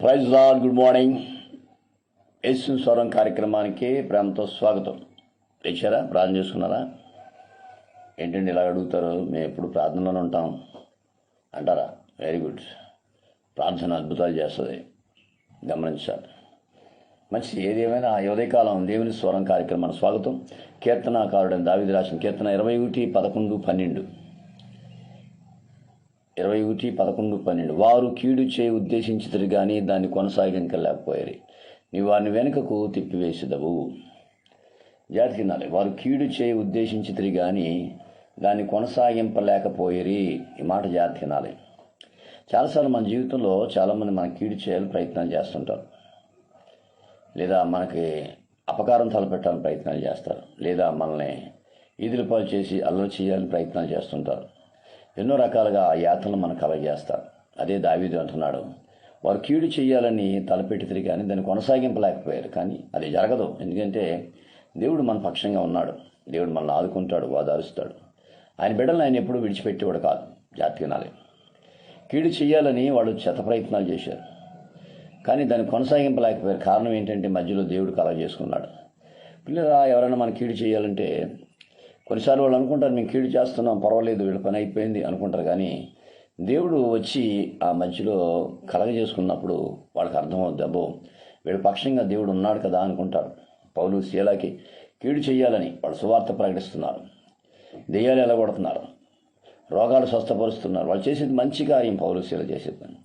Praise lord good morning Yesu స్వరం కార్యక్రమానికి ప్రేమతో స్వాగతం. లేచారా? ప్రార్థన చేసుకున్నారా? ఏంటండి ఇలా అడుగుతారు? మేము ఎప్పుడు ప్రార్థనలోనే ఉంటాం. అంటారా? వెరీ గుడ్ ప్రార్థన అద్భుతాలు చేస్తుంది. గమనించాలి. మంచి ఏది ఏమైనా ఆ ఉదయకాలం దేవుని స్వరం కార్యక్రమానికి స్వాగతం. కీర్తనాకారుడైన దావిది రాసిన కీర్తన ఇరవై ఒకటి పదకొండు పన్నెండు. ఇరవై ఒకటి పదకొండు పన్నెండు. వారు కీడు చేయి ఉద్దేశించితరు కానీ దాన్ని కొనసాగించలేకపోయారు. నీ వారిని వెనుకకు తిప్పివేసేదవు. జాతికి వినాలి. వారు కీడు చేయి ఉద్దేశించితరు కానీ దాన్ని కొనసాగింపలేకపోయేరి. ఈ మాట జాతికి వినాలి. చాలాసార్లు మన జీవితంలో చాలామంది మనం కీడు చేయాలని ప్రయత్నాలు చేస్తుంటారు. లేదా మనకి అపకారం తలపెట్టాలని ప్రయత్నాలు చేస్తారు. లేదా మనల్ని ఈదులపాలు చేసి అల్లరి చేయాలని ప్రయత్నాలు చేస్తుంటారు. ఎన్నో రకాలుగా ఆ యాత్రలు మనకు కలగజేస్తారు అదే దావీదు అంటున్నాడు వారు కీడు చేయాలని తలపెట్టి కానీ దాన్ని కొనసాగింపలేకపోయారు. కానీ అది జరగదు. ఎందుకంటే దేవుడు మన పక్షంగా ఉన్నాడు. దేవుడు మనల్ని ఆదుకుంటాడు వాదారుస్తాడు. ఆయన బిడ్డలను ఆయన ఎప్పుడూ విడిచిపెట్టేవాడు కాదు. జాతి కీడు చేయాలని వాళ్ళు చెత ప్రయత్నాలు చేశారు. కానీ దాన్ని కొనసాగింపలేకపోయారు. కారణం ఏంటంటే మధ్యలో దేవుడు కలగ చేసుకున్నాడు పిల్లలు ఎవరైనా మన కీడు చేయాలంటే కొన్నిసార్లు వాళ్ళు అనుకుంటారు మేము కీడు చేస్తున్నాం పర్వాలేదు వీళ్ళ పని అయిపోయింది అనుకుంటారు. కానీ దేవుడు వచ్చి ఆ మధ్యలో కలగ చేసుకున్నప్పుడు వాళ్ళకి అర్థమవుద్ది అబ్బో వీళ్ళ పక్షంగా దేవుడు ఉన్నాడు కదా అనుకుంటారు. పౌలు శీలాకి కీడు చేయాలని వాళ్ళు సువార్త ప్రకటిస్తున్నారు. దెయ్యాలు ఎలగొడుతున్నారు. రోగాలు స్వస్థపరుస్తున్నారు. వాళ్ళు చేసేది మంచి కార్యం పౌలు శీల చేసేది.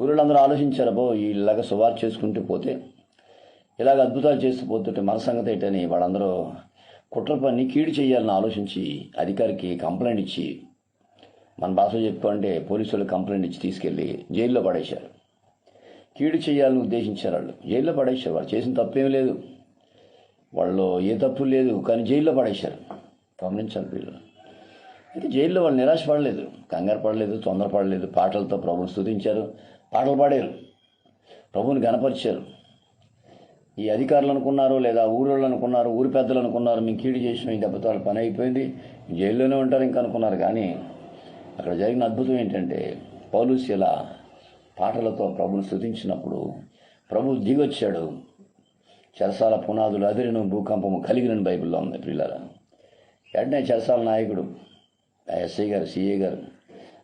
ఊరిళ్ళందరూ ఆలోచించారు అబ్బో ఇలాగ సువార్త చేసుకుంటూ పోతే ఇలాగ అద్భుతాలు చేస్తూ పోతుంటే మన సంగతి ఏంటని వాళ్ళందరూ కుట్ర పని కీడు చేయాలని ఆలోచించి అధికారికి కంప్లైంట్ ఇచ్చి మన భాషలో చెప్పుకుంటే పోలీసులు కంప్లైంట్ ఇచ్చి తీసుకెళ్ళి జైల్లో పడేశారు. కీడు చేయాలని ఉద్దేశించారు వాళ్ళు. జైల్లో పడేశారు. వాళ్ళు చేసిన తప్పేం లేదు. వాళ్ళు ఏ తప్పు లేదు. కానీ జైల్లో పడేశారు. గమనించాలి వీళ్ళు. అయితే జైల్లో వాళ్ళు నిరాశ పడలేదు. కంగారు పడలేదు తొందర పడలేదు పాటలతో ప్రభుని స్థుతించారు పాటలు పాడారు. ప్రభుని గనపరిచారు ఈ అధికారులు అనుకున్నారు లేదా ఊరోళ్ళు అనుకున్నారు ఊరి పెద్దలు అనుకున్నారు మేము కీడు చేసిన ఈ దెబ్బతో వాళ్ళ పని అయిపోయింది. జైల్లోనే ఉంటారు ఇంకా అనుకున్నారు. కానీ అక్కడ జరిగిన అద్భుతం ఏంటంటే పౌలుశీల పాటలతో ప్రభుని స్తుతించినప్పుడు ప్రభు దిగొచ్చాడు. చెరసాల పునాదులు అదిరిను భూకంపము కలిగిన బైబిల్లో ఉంది పిల్లల వెంటనే చెరసాల నాయకుడు ఎస్ఐ గారు సిఏ గారు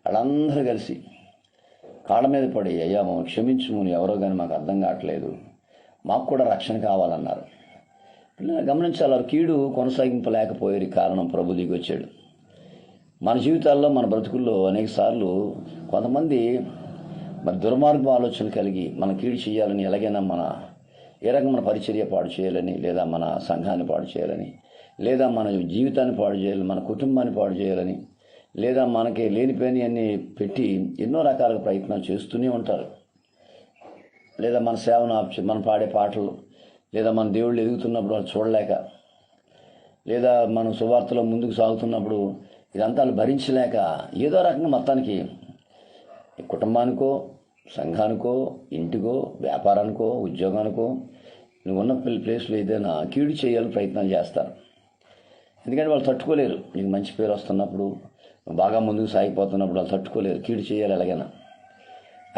వాళ్ళందరూ కలిసి కాళ్ళ మీద పడి అయ్యా మమ్మల్ని క్షమించుముని ఎవరో కానీ మాకు అర్థం కావట్లేదు. మాకు కూడా రక్షణ కావాలన్నారు. పిల్లలు గమనించాలి వారు కీడు కొనసాగింపలేకపోయేది కారణం ప్రభు దిగి వచ్చాడు మన జీవితాల్లో మన బ్రతుకుల్లో అనేక సార్లు కొంతమంది మరి దుర్మార్గం ఆలోచన కలిగి మన కీడు చేయాలని ఎలాగైనా మన ఏ మన పరిచర్య పాడు చేయాలని లేదా మన సంఘాన్ని పాడు చేయాలని లేదా మన జీవితాన్ని పాడు చేయాలని మన కుటుంబాన్ని పాడు చేయాలని లేదా మనకి లేనిపోయినవన్నీ పెట్టి ఎన్నో రకాల ప్రయత్నాలు చేస్తూనే ఉంటారు. లేదా మన సేవను ఆపి మనం పాడే పాటలు లేదా మన దేవుళ్ళు ఎదుగుతున్నప్పుడు వాళ్ళు చూడలేక లేదా మనం సువార్తలో ముందుకు సాగుతున్నప్పుడు ఇదంతా వాళ్ళు భరించలేక ఏదో రకంగా మొత్తానికి కుటుంబానికో సంఘానికో ఇంటికో వ్యాపారానికో ఉద్యోగానికో నువ్వు ఉన్న ప్లేస్లో ఏదైనా కీడు చేయాలని ప్రయత్నాలు చేస్తారు. ఎందుకంటే వాళ్ళు తట్టుకోలేరు. నీకు మంచి పేరు వస్తున్నప్పుడు బాగా ముందుకు సాగిపోతున్నప్పుడు వాళ్ళు తట్టుకోలేరు. కీడు చేయాలి ఎలాగైనా.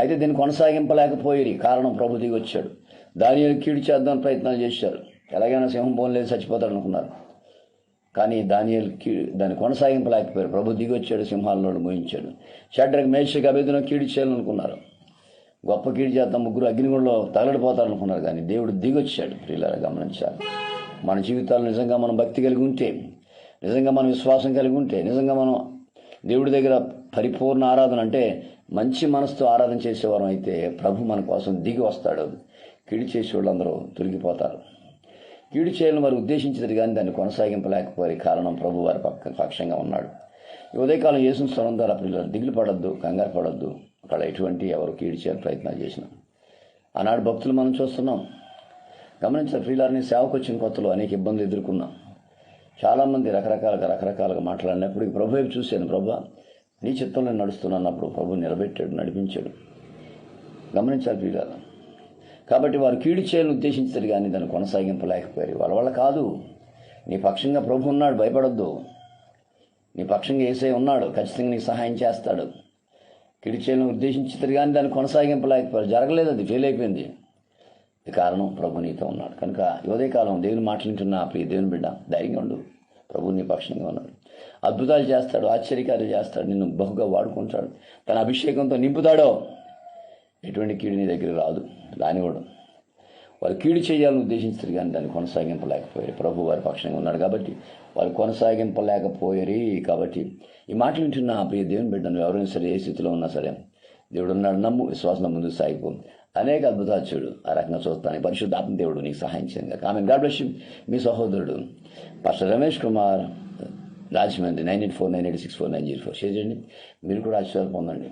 అయితే దీన్ని కొనసాగింపలేకపోయి కారణం ప్రభు దిగి వచ్చాడు. దాని కీడు చేద్దాం ప్రయత్నాలు చేశారు. ఎలాగైనా సింహం బోన్ లేదు చచ్చిపోతాడు అనుకున్నారు. కానీ దానియల్ దాన్ని కొనసాగింపలేకపోయారు. ప్రభు దిగి వచ్చాడు సింహాల్లో మోయించాడు. షడ్రకు మేషకి అభేదన కీడు చేయాలనుకున్నారు. గొప్ప కీడు చేద్దాం ముగ్గురు అగ్నిగుండంలో తగలడిపోతారనుకున్నారు. కానీ దేవుడు దిగొచ్చాడు ప్రియులారా గమనించాలి. మన జీవితాలు నిజంగా మనం భక్తి కలిగి ఉంటే నిజంగా మనం విశ్వాసం కలిగి ఉంటే నిజంగా మనం దేవుడి దగ్గర పరిపూర్ణ ఆరాధన అంటే మంచి మనసుతో ఆరాధన చేసేవారం అయితే ప్రభు మన కోసం దిగి వస్తాడు. కీడు చేసే వాళ్ళందరూ తొలగిపోతారు. కీడు చేయాలని వారు ఉద్దేశించదు కానీ దాన్ని కొనసాగింపలేకపోయే కారణం ప్రభు వారి పక్క పక్షంగా ఉన్నాడు. ఉదయకాలం యేసు స్వరం ద్వారా పిల్లలు దిగులు పడద్దు కంగారు పడద్దు. అక్కడ ఎటువంటి ఎవరు కీడు చేయాలని ప్రయత్నాలు చేసిన. ఆనాడు భక్తులు మనం చూస్తున్నాం. గమనించిన ఫ్రీలార్ని సేవకు వచ్చిన కొత్తలో అనేక ఇబ్బందులు ఎదుర్కొన్నాం. చాలామంది రకరకాలుగా రకరకాలుగా మాట్లాడినప్పుడు ప్రభు వైపు చూశాను. ప్రభు నీ చిత్తంలో నడుస్తున్నప్పుడు ప్రభు నిలబెట్టాడు నడిపించాడు. గమనించాలి ప్రియులారా. కాబట్టి వారు కీడు చేయాలని ఉద్దేశించారు కానీ దాన్ని కొనసాగింపలేకపోయారు వాళ్ళ వల్ల కాదు. నీ పక్షంగా ప్రభు ఉన్నాడు భయపడొద్దు. నీ పక్షంగా ఏసై ఉన్నాడు ఖచ్చితంగా నీకు సహాయం చేస్తాడు. కీడు చేయాలని ఉద్దేశించారు కానీ దాన్ని కొనసాగింపలేకపోయారు జరగలేదు అది ఫెయిల్ అయిపోయింది. ఇది కారణం ప్రభు నీతో ఉన్నాడు. కనుక ఉదయకాలం దేవుని మాట్లాడుతున్న ప్రియ దేవుని బిడ్డ ధైర్యంగా ఉండు. ప్రభు నీ పక్షంగా ఉన్నాడు. అద్భుతాలు చేస్తాడు ఆశ్చర్యకార్యాలు చేస్తాడు నిన్ను బహుగా వాడుకుంటాడు. తన అభిషేకంతో నింపుతాడో ఎటువంటి కీడు నీ దగ్గర రాదు రానివ్వడం. వారు కీడు చేయాలని ఉద్దేశించారు కానీ దాన్ని కొనసాగింపలేకపోయారు. ప్రభు వారి పక్షంగా ఉన్నాడు కాబట్టి వారు కొనసాగింపలేకపోయారు. కాబట్టి ఈ మాటలు వింటున్న ఆ ప్రియ దేవుని బిడ్డను ఎవరైనా సరే ఏ స్థితిలో ఉన్నా సరే దేవుడు ఉన్నాడు నమ్ము విశ్వాసం ముందుకు సాగిపో. అనేక అద్భుతాలు చూడు. ఆ రకంగా చూస్తాను పరిశుద్ధాత్మ దేవుడు నీకు సహాయం చేయంగా ఆమె గాడ్ బ్లెస్ మీ సహోదరుడు. Pastor Ramesh Kumar Rajahmundry nine eight four nine eight six four nine zero four. Share చేయండి. మీరు కూడా ఆశీర్వాదం పొందండి.